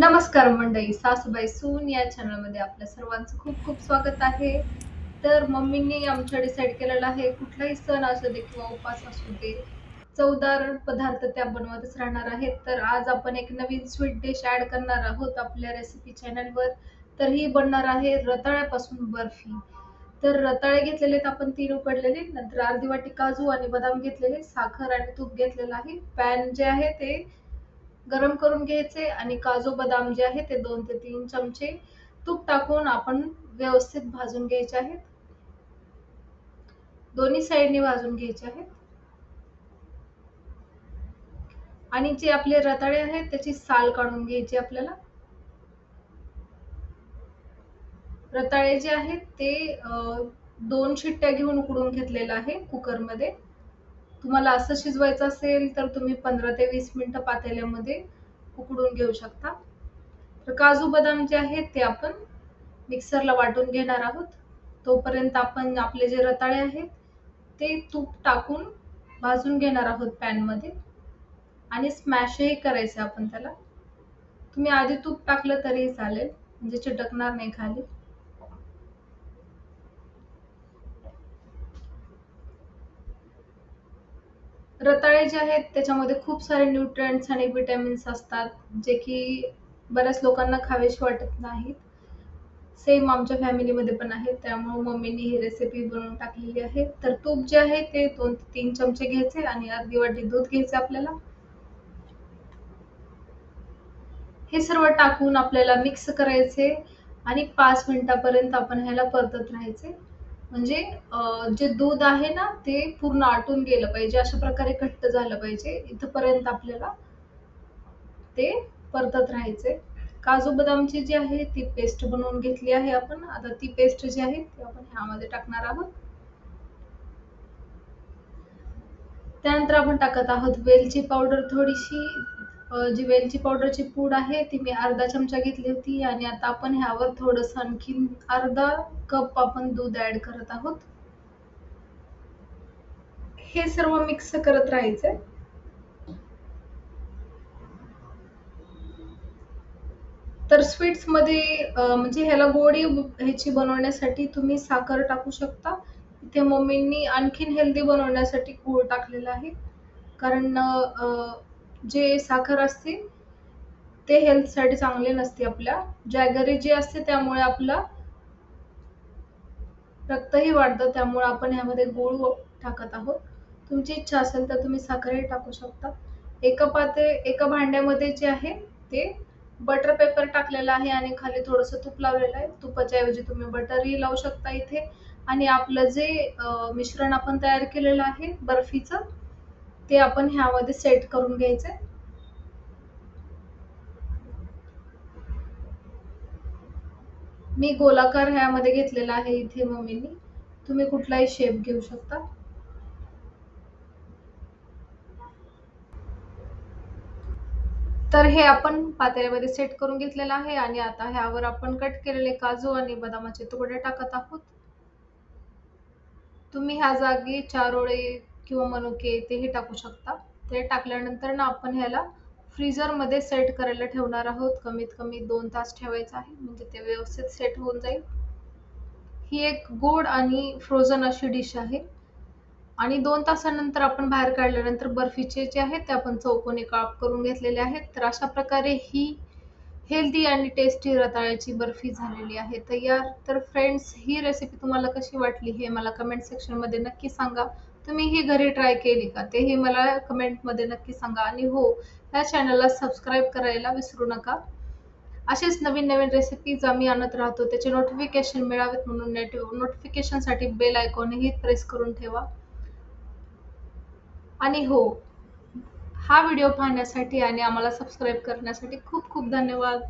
नमस्कार मंडळी सासूबाई सून या चॅनलमध्ये आपल्या सर्वांचं खूप खूप स्वागत आहे. तर मम्मींनी आमच्या डिसाईड केलेलं आहे कुठलाही सण असू दे किंवा उपास असू दे चवदार पदार्थ त्या बनवतच राहणार आहेत. तर आज आपण एक नवीन स्वीट डिश ऍड करणार आहोत आपल्या रेसिपी चॅनलवर तर ही बनणार आहे रताळ्यापासून बर्फी. तर रताळे घेतलेले आहेत आपण तीन उकडलेले नंतर अर्धी वाटी काजू आणि बदाम घेतलेले साखर आणि तूप घेतलेलं आहे. पॅन जे आहे ते गरम करून घ्यायचे आणि काजू बदाम जे आहे ते दोन ते तीन चमचे तूप टाकून आपण व्यवस्थित भाजून घ्यायचे आहेत. दोन्ही साईडने भाजून घ्यायचे आहेत. आणि जे आपले रताळे आहेत त्याची साल काढून घ्यायची आपल्याला. रताळे जे आहेत ते अं, दोन शिट्ट्या घेऊन उकडून घेतलेलं आहे कुकरमध्ये तुम्हाला असं शिजवायचं असेल तर तुम्ही पंधरा ते वीस मिनिटं पातेल्यामध्ये उकडून घेऊ शकता. तर काजू बदाम जे आहेत ते आपण मिक्सरला वाटून घेणार आहोत. तोपर्यंत आपण आपले जे रताळे आहेत ते तूप टाकून भाजून घेणार आहोत पॅनमध्ये आणि स्मॅशही करायचं आपण त्याला. तुम्ही आधी तूप टाकलं तरीही चालेल म्हणजे चिटकणार नाही खाली. रताळे जे आहेत त्याच्यामध्ये खूप सारे न्यूट्रिएंट्स आणि विटॅमिन्स असतात जे की बऱ्याच लोकांना खावेशी वाटत नाहीत. सेम आमच्या फॅमिलीमध्ये पण आहेत त्यामुळे मम्मीने ही रेसिपी बनवून टाकलेली आहे. तर तूप जे आहे ते दोन ते तीन चमचे घ्यायचे आणि अर्धी वाटी दूध घ्यायचे आपल्याला. हे सर्व टाकून आपल्याला मिक्स करायचे आणि पाच मिनिटापर्यंत आपण ह्याला परतत राहायचे. म्हणजे जे दूध आहे ना ते पूर्ण आटून गेलं पाहिजे. अशा प्रकारे घट्ट झालं पाहिजे. इथपर्यंत आपल्याला ते परतत राहायचे काजू बदामची जी आहे ती पेस्ट बनवून घेतली आहे आपण. आता ती पेस्ट जी आहे ती आपण ह्यामध्ये टाकणार आहोत. त्यानंतर आपण टाकत आहोत वेलची पावडर थोडीशी. जी वेलची पावडरची पूड आहे ती मी अर्धा चमचा घेतली होती आणि आता आपण ह्यावर थोडस आणखीन अर्धा कप आपण दूध ऍड करत आहोत. हे सर्व मिक्स करत राहायचंय. तर स्वीट्समध्ये म्हणजे ह्याला गोडी ह्याची बनवण्यासाठी तुम्ही साखर टाकू शकता. इथे मम्मींनी आणखीन हेल्दी बनवण्यासाठी गूळ टाकलेला आहे. कारण अं, जे साखर असते ते हेल्थसाठी चांगले नसते आपल्या. जॅगरी जी असते त्यामुळे आपला रक्तही वाढतं त्यामुळे आपण ह्यामध्ये गूळ टाकत आहोत. तुमची इच्छा असेल तर तुम्ही साखरही टाकू शकता. एका पाते एका भांड्यामध्ये जे आहे ते बटर पेपर टाकलेला आहे आणि खाली थोडंसं तूप लावलेलं आहे. तुपाच्या ऐवजी तुम्ही बटरही लावू शकता इथे. आणि आपलं जे मिश्रण आपण तयार केलेलं आहे बर्फीचं ते आपण ह्यामध्ये सेट करून घ्यायचे. मी गोलाकार ह्यामध्ये घेतलेला आहे इथे मम्मीनी. तुम्ही कुठलाही शेप घेऊ शकता. तर हे आपण पातेल्यामध्ये सेट करून घेतलेलं आहे आणि आता ह्यावर आपण कट केलेले काजू आणि बदामाचे तुकडे टाकत आहोत. तुम्ही ह्या जागी चारोळे किंवा मनुके तेही टाकू शकता. ते टाकल्यानंतर ना आपण ह्याला फ्रीजरमध्ये सेट करायला ठेवणार आहोत. कमीत कमी दोन तास ठेवायचं आहे. म्हणजे ते व्यवस्थित सेट होऊन जाईल. ही एक गोड आणि फ्रोझन अशी डिश आहे. आणि दोन तासानंतर आपण बाहेर काढल्यानंतर बर्फीचे जे आहेत ते आपण चौकोनी काप करून घेतलेले आहेत. तर अशा प्रकारे ही हेल्दी आणि टेस्टी रताळ्याची बर्फी झालेली आहे. तयार. तर फ्रेंड्स ही रेसिपी तुम्हाला कशी वाटली हे मला कमेंट सेक्शनमध्ये नक्की सांगा. तुम्ही ही घरी ट्राय केली का? तेही मला कमेंटमध्ये नक्की सांगा. आणि हो या चॅनलला सबस्क्राईब करायला विसरू नका. असेच नवीन नवीन रेसिपीज आम्ही आणत राहतो. त्याचे नोटिफिकेशन मिळावेत म्हणून नोटिफिकेशनसाठी बेल आयकॉनही प्रेस करून ठेवा. आणि हो हा व्हिडिओ पाहण्यासाठी आणि आम्हाला सबस्क्राईब करण्यासाठी खूप खूप धन्यवाद.